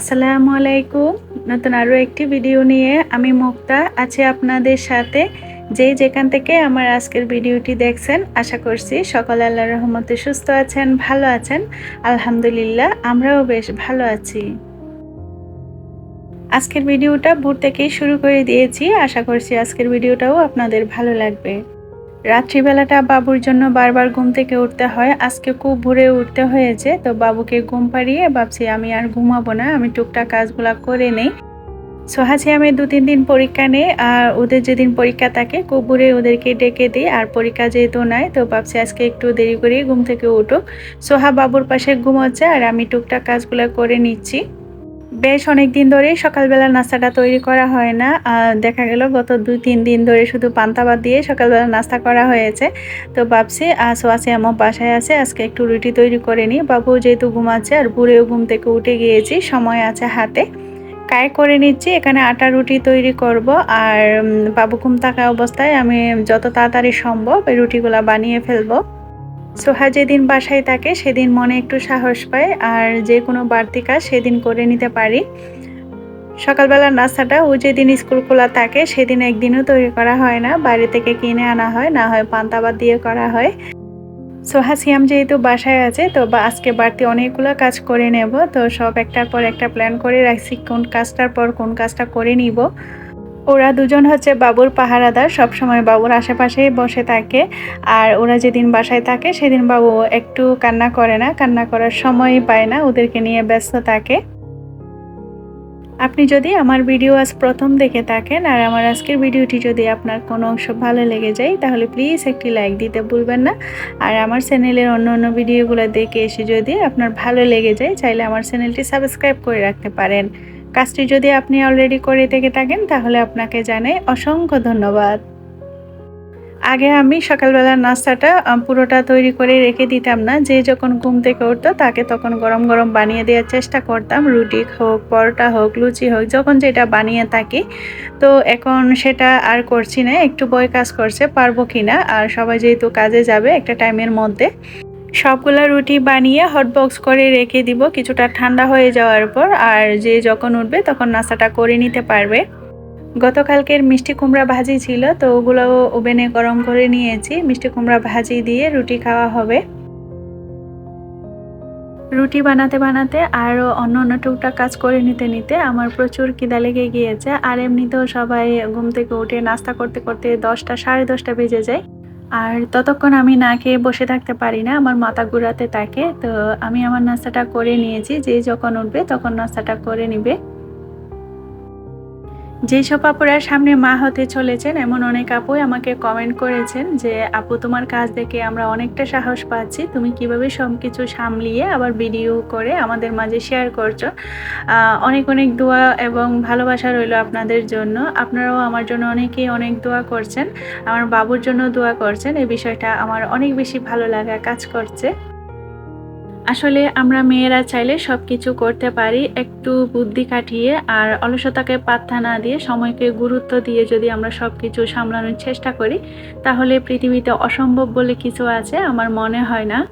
আসসালামু আলাইকুম। নতুন আরও একটি ভিডিও নিয়ে আমি মুক্তা আছি আপনাদের সাথে। যে যেখান থেকে আমার আজকের ভিডিওটি দেখছেন, আশা করছি সকল আল্লাহ রহমতে সুস্থ আছেন, ভালো আছেন। আলহামদুলিল্লাহ, আমরাও বেশ ভালো আছি। আজকের ভিডিওটা ভোর থেকেই শুরু করে দিয়েছি। আশা করছি আজকের ভিডিওটাও আপনাদের ভালো লাগবে। রাত্রিবেলাটা বাবুর জন্য বারবার ঘুম থেকে উঠতে হয়। আজকে খুব ভোরে উঠতে হয়েছে, তো বাবুকে ঘুম পাড়িয়ে ভাবছি আমি আর ঘুমাবো না, আমি টুকটাক কাজগুলা করে নেই। সোহাজি আমি দু, তিন দিন পরীক্ষা নেই, আর ওদের যেদিন পরীক্ষা থাকে, খুব ভোরে ওদেরকে ডেকে দিই, আর পরীক্ষা যেহেতু নাই, তো ভাবছি আজকে একটু দেরি করে ঘুম থেকে উঠুক। সোহা বাবুর পাশে ঘুমোচ্ছে, আর আমি টুকটাক কাজগুলো করে নিচ্ছি। বেশ অনেক দিন ধরেই সকালবেলা নাস্তাটা তৈরি করা হয় না। দেখা গেল গত দুই তিন দিন ধরে শুধু পান্তাবাদ দিয়ে সকালবেলা নাস্তা করা হয়েছে। তো ভাবছি সোয়াশি আমার বাসায় আছে, আজকে একটু রুটি তৈরি করে নিই। বাবু যেহেতু ঘুমাচ্ছে আর বুড়েও ঘুম থেকে উঠে গিয়েছি, সময় আছে হাতে। কায় করে নিচ্ছি, এখানে আটা রুটি তৈরি করব আর বাবু ঘুম থাকা অবস্থায় আমি যত তাড়াতাড়ি সম্ভব রুটিগুলো বানিয়ে ফেলব। সোহা যেদিন বাসায় থাকে, সেদিন মনে একটু সাহস পায় আর যে কোনো বাড়তি কাজ সেদিন করে নিতে পারি। সকালবেলার নাস্তাটা, ও যেদিন স্কুল খোলা থাকে, সেদিন একদিনও তৈরি করা হয় না। বাইরে থেকে কিনে আনা হয়, না হয় পান্তাবাদ দিয়ে করা হয়। সোহা সিয়াম যেহেতু বাসায় আছে, তো বা আজকে বাড়তি অনেকগুলো কাজ করে নেব। তো সব একটার পর একটা প্ল্যান করে রাখছি, কোন কাজটার পর কোন কাজটা করে নিব। ওরা দুজন হচ্ছে বাবুর পাহারাদার, সবসময় বাবুর আশেপাশেই বসে থাকে। আর ওরা যেদিন বাসায় থাকে, সেদিন বাবু একটু কান্না করে না, কান্না করার সময়ই পায় না, ওদেরকে নিয়ে ব্যস্ত থাকে। আপনি যদি আমার ভিডিও আজ প্রথম দেখে থাকেন আর আমার আজকের ভিডিওটি যদি আপনার কোনো অংশ ভালো লেগে যায়, তাহলে প্লিজ একটি লাইক দিতে ভুলবেন না। আর আমার চ্যানেলের অন্য অন্য ভিডিওগুলো দেখে এসে যদি আপনার ভালো লেগে যায়, চাইলে আমার চ্যানেলটি সাবস্ক্রাইব করে রাখতে পারেন। কাজটি যদি আপনি অলরেডি করে থেকে থাকেন, তাহলে আপনাকে জানাই অসংখ্য ধন্যবাদ। আগে আমি সকালবেলার নাস্তাটা পুরোটা তৈরি করে রেখে দিতাম না। যে যখন ঘুম থেকে উঠতো, তাকে তখন গরম গরম বানিয়ে দেওয়ার চেষ্টা করতাম। রুটি হোক, পরোটা হোক, লুচি হোক, যখন যেটা বানিয়ে থাকি। তো এখন সেটা আর করছি না, একটু বই কাজ করছে, পারব কি না আর সবাই যেহেতু কাজে যাবে একটা টাইমের মধ্যে। সবগুলো রুটি বানিয়ে হটবক্স করে রেখে দিব। কিছুটা ঠান্ডা হয়ে যাওয়ার পর আর যে যখন উঠবে তখন নাস্তাটা করে নিতে পারবে। গতকালকের মিষ্টি কুমড়া ভাজি ছিল, তো ওগুলো ওভেনে গরম করে নিয়েছি। মিষ্টি কুমড়া ভাজি দিয়ে রুটি খাওয়া হবে। রুটি বানাতে বানাতে আরও অন্য অন্য টুকটাক কাজ করে নিতে নিতে আমার প্রচুর কিদা লেগে গিয়েছে। আর এমনিতেও সবাই ঘুম থেকে উঠে নাস্তা করতে করতে দশটা, সাড়ে দশটা বেজে যায়। আর ততক্ষণ আমি না খেয়ে বসে থাকতে পারি না, আমার মাথা ঘুরাতে থাকে। তো আমি আমার নাস্তাটা করে নিয়েছি, যে যখন উঠবে তখন নাস্তাটা করে নিবে। যেসব আপুরা সামনে মা হতে চলেছেন, এমন অনেক আপুই আমাকে কমেন্ট করেছেন যে, আপু, তোমার কাজ দেখে আমরা অনেকটা সাহস পাচ্ছি। তুমি কীভাবে সব কিছু সামলিয়ে আবার ভিডিও করে আমাদের মাঝে শেয়ার করছ? অনেক অনেক দোয়া এবং ভালোবাসা রইল আপনাদের জন্য। আপনারাও আমার জন্য অনেকেই অনেক দোয়া করছেন। আমার বাবুর জন্য দোয়া করছেন। এই বিষয়টা আমার অনেক বেশি ভালো লাগা কাজ করছে। আসলে আমরা মেয়েরা চাইলে সব কিছু করতে পারি, একটু বুদ্ধি কাটিয়ে আর অলসতাকে পাত্তা না দিয়ে, সময়কে গুরুত্ব দিয়ে যদি আমরা সব কিছু সামলানোর চেষ্টা করি, তাহলে পৃথিবীতে অসম্ভব বলে কিছু আছে, আমার মনে হয় না।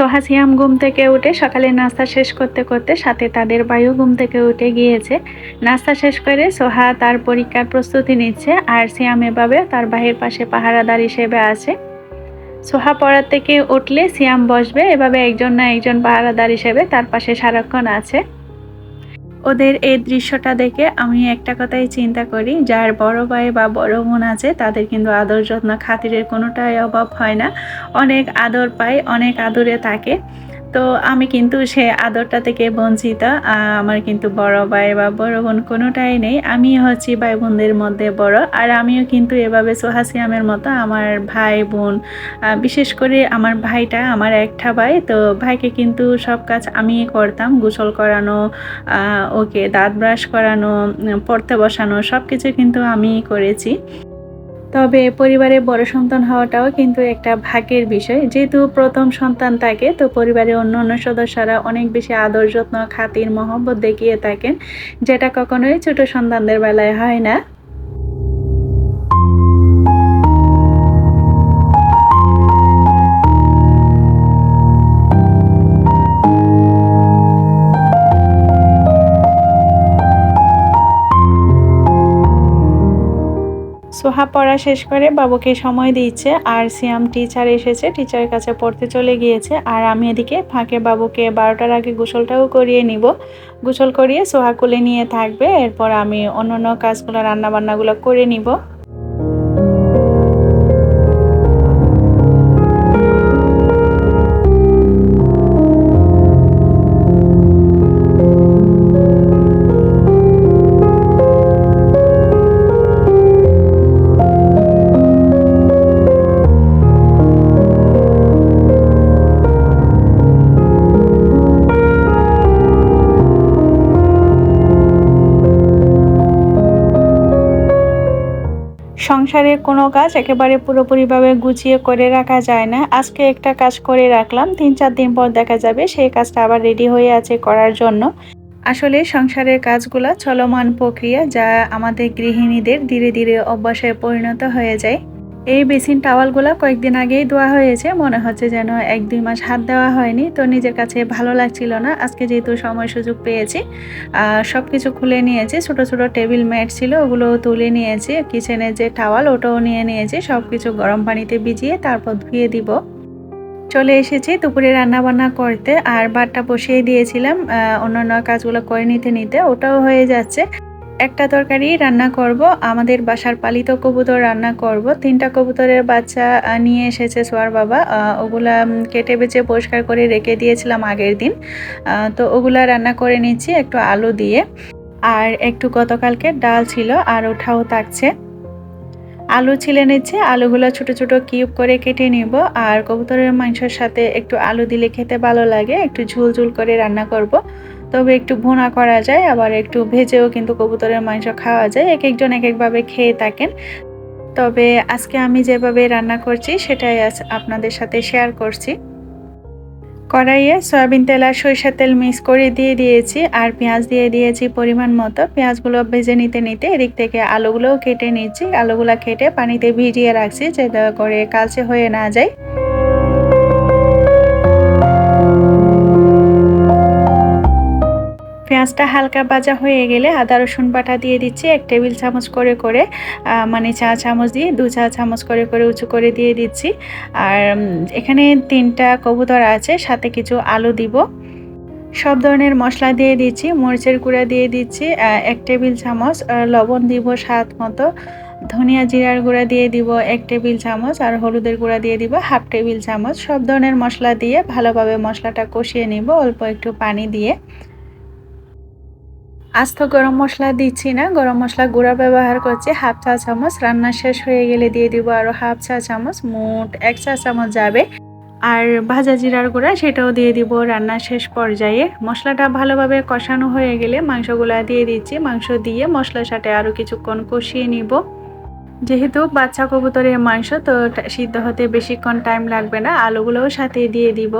সোহা সিয়াম ঘুম থেকে উঠে সকালে নাস্তা শেষ করতে করতে সাথে তাদের বায়ু ঘুম থেকে উঠে গিয়েছে। নাস্তা শেষ করে সোহা তার পরীক্ষার প্রস্তুতি নিচ্ছে আর সিয়াম এভাবে তার বাহির পাশে পাহারাদার হিসেবে আছে। সোহা পড়ার থেকে উঠলে সিয়াম বসবে, এভাবে একজন না একজন পাহারাদার হিসেবে তার পাশে সারাক্ষণ আছে। ওদের এই দৃশ্যটা দেখে আমি একটা কথাই চিন্তা করি, যার বড় ভাই বা বড় বোন আছে, তাদের কিন্তু আদর যত্ন খাতিরের কোনোটাই অভাব হয় না। অনেক আদর পায়, অনেক আদরে থাকে। তো আমি কিন্তু সে আদরটা থেকে বঞ্চিত আমার কিন্তু বড় ভাই বা বড় বোন কোনোটাই নেই। আমি হচ্ছি ভাই বোনদের মধ্যে বড়, আর আমিও কিন্তু এভাবে সোহাসিয়ামের মতো আমার ভাই বোন বিশেষ করে আমার ভাইটা আমার একটা ভাই, তো ভাইকে কিন্তু সব কাজ আমি করতাম, গোসল করানো ওকে দাঁত ব্রাশ করানো পড়তে বসানো সব কিছু কিন্তু আমি করেছি। তবে পরিবারে বড় সন্তান হওয়াটাও কিন্তু একটা ভাগ্যের বিষয়। যেহেতু প্রথম সন্তান থাকে, তো পরিবারের অন্য অন্য সদস্যরা অনেক বেশি আদর যত্ন, খাতির, মহব্বত দেখিয়ে থাকেন, যেটা কখনোই ছোট সন্তানদের বেলায় হয় না। সোহা পড়া শেষ করে বাবুকে সময় দিচ্ছে আর সিয়াম টিচার এসেছে টিচারের কাছে পড়তে চলে গিয়েছে, আর আমি এদিকে ফাঁকে বাবুকে বারোটার আগে গোসলটাও করিয়ে নিব। গোসল করিয়ে সোহা কোলে নিয়ে থাকবে, এরপর আমি অন্য অন্য কাজগুলো, রান্নাবান্নাগুলো করে নিব। সংসারের কোনো কাজ একেবারে পুরোপুরিভাবে গুছিয়ে করে রাখা যায় না। আজকে একটা কাজ করে রাখলাম, তিন চার দিন পর দেখা যাবে, সেই কাজটা আবার রেডি হয়ে আছে করার জন্য। আসলে সংসারের কাজগুলো চলমান প্রক্রিয়া যা আমাদের গৃহিণীদের ধীরে ধীরে অভ্যাসে পরিণত হয়ে যায়। এই বেসিন টাওয়ালগুলো কয়েকদিন আগেই ধোয়া হয়েছে। মনে হচ্ছে যেন এক দুই মাস হাত দেওয়া হয়নি। তো নিজের কাছে ভালো লাগছিল না। আজকে যেহেতু সময় সুযোগ পেয়েছি সব কিছু খুলে নিয়েছি। ছোট ছোট টেবিল ম্যাট ছিল ওগুলো তুলে নিয়েছি। কিচেনের যে টাওয়াল, ওটাও নিয়ে নিয়েছি। সব কিছু গরম পানিতে ভিজিয়ে তারপর ধুয়ে দিব। চলে এসেছি দুপুরে রান্না বান্না করতে। আর বারটা বসিয়ে দিয়েছিলাম অন্যান্য কাজগুলো করে নিতে নিতে। ওটাও হয়ে যাচ্ছে। একটা তরকারি রান্না করব, আমাদের বাসার পালিত কবুতর রান্না করব। তিনটা কবুতরের বাচ্চা নিয়ে এসেছে সোয়ার বাবা। ওগুলা কেটে বেছে পরিষ্কার করে রেখে দিয়েছিলাম আগের দিন। তো ওগুলা রান্না করে নিচ্ছি একটু আলু দিয়ে। আর একটু গতকালকে ডাল ছিল, আর ওঠাও থাকছে। আলু ছিলে নিচ্ছে, আলুগুলো ছোট ছোট কিউব করে কেটে নিব। আর কবুতরের মাংসের সাথে একটু আলু দিলে খেতে ভালো লাগে, একটু ঝুল ঝুল করে রান্না করব। তবে একটু ভুনা করা যায়, আবার একটু ভেজেও কিন্তু কবুতরের মাংস খাওয়া যায়। এক একজন এক একভাবে খেয়ে থাকেন। তবে আজকে আমি যেভাবে রান্না করছি, সেটাই আজ আপনাদের সাথে শেয়ার করছি। কড়াইয়ে সয়াবিন তেল আর সরিষার তেল মিক্স করে দিয়ে দিয়েছি, আর পেঁয়াজ দিয়ে দিয়েছি পরিমাণ মতো। পেঁয়াজগুলো ভেজে নিতে নিতে এদিক থেকে আলুগুলোও কেটে নিচ্ছি। আলুগুলো কেটে পানিতে ভিজিয়ে রাখছি, যাতে করে কালচে হয়ে না যায়। পেঁয়াজটা হালকা ভাজা হয়ে গেলে আদা রসুন বাটা দিয়ে দিচ্ছি, এক টেবিল চামচ করে করে মানে চা চামচ দিয়ে দু চা চামচ করে করে উঁচু করে দিয়ে দিচ্ছি। আর এখানে তিনটা কবুতর আছে, সাথে কিছু আলু দিব। সব ধরনের মশলা দিয়ে দিচ্ছি, মরিচের গুঁড়া দিয়ে দিচ্ছি এক টেবিল চামচ লবণ দিব স্বাদ মতো। ধনিয়া জিরার গুঁড়া দিয়ে দিব এক টেবিল চামচ, আর হলুদের গুঁড়া দিয়ে দিব হাফ টেবিল চামচ। সব ধরনের মশলা দিয়ে ভালোভাবে মশলাটা কষিয়ে নিব, অল্প একটু পানি দিয়ে। আস্ত গরম মশলা দিচ্ছি না। গরম মশলা গুঁড়া ব্যবহার করছি। হাফ চা চামচ। রান্না শেষ হয়ে গেলে দিয়ে দিব আরও হাফ চা চামচ। মোট এক চা চামচ যাবে। আর ভাজা জিরার গুঁড়া সেটাও দিয়ে দিব রান্না শেষ পর্যায়ে। মশলাটা ভালোভাবে কষানো হয়ে গেলে মাংসগুলা দিয়ে দিচ্ছি। মাংস দিয়ে মশলার সাথে আরও কিছুক্ষণ কষিয়ে নিব। যেহেতু বাচ্চা কবুতরের মাংস, তো সিদ্ধ হতে বেশিক্ষণ টাইম লাগবে না। আলুগুলোও সাথে দিয়ে দিব।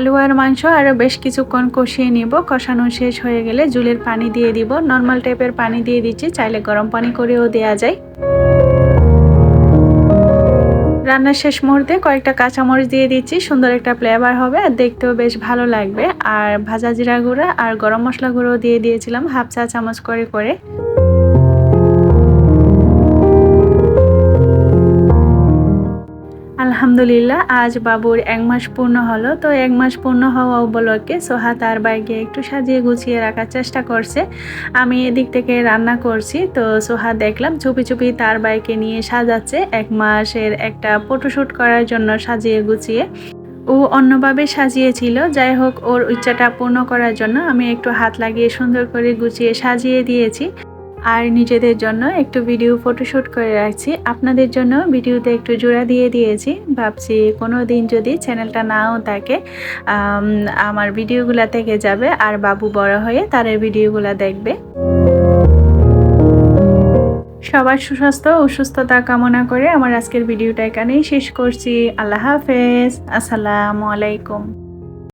আলু আর মাংস আরও বেশ কিছুক্ষণ কষিয়ে নিব। কষানো শেষ হয়ে গেলে জুলের পানি দিয়ে দিব। নর্মাল টাইপের পানি দিয়ে দিচ্ছি, চাইলে গরম পানি করেও দেওয়া যায়। রান্নার শেষ মুহূর্তে কয়েকটা কাঁচামরিচ দিয়ে দিচ্ছি, সুন্দর একটা ফ্লেভার হবে আর দেখতেও বেশ ভালো লাগবে। আর ভাজা জিরা গুঁড়া আর গরম মশলা গুঁড়ো দিয়ে দিয়েছিলাম, হাফ চা চামচ করে করে। আলহামদুলিল্লাহ, আজ বাবুর এক মাস পূর্ণ হলো। তো এক মাস পূর্ণ হওয়া উপলক্ষে সোহা তার বাইকে একটু সাজিয়ে গুছিয়ে রাখার চেষ্টা করছে। আমি এদিক থেকে রান্না করছি। তো সোহা দেখলাম চুপি চুপি তার বাইকে নিয়ে সাজাচ্ছে এক মাসের একটা ফটোশ্যুট করার জন্য সাজিয়ে গুছিয়ে। ও অন্যভাবে সাজিয়েছিল। যাই হোক, ওর ইচ্ছাটা পূর্ণ করার জন্য আমি একটু হাত লাগিয়ে সুন্দর করে গুছিয়ে সাজিয়ে দিয়েছি। আর নিজেদের জন্য একটু ভিডিও ফটোশ্যুট করে রাখছি। আপনাদের জন্য ভিডিওতে একটু জোড়া দিয়ে দিয়েছি। ভাবছি কোনো দিন যদি চ্যানেলটা নাও থাকে আমার ভিডিওগুলো থেকে যাবে আর বাবু বড় হয়ে তার ভিডিওগুলো দেখবে। সবার সুস্বাস্থ্য ও সুস্থতা কামনা করে আমার আজকের ভিডিওটা এখানেই শেষ করছি। আল্লাহ হাফেজ। আসসালামু আলাইকুম।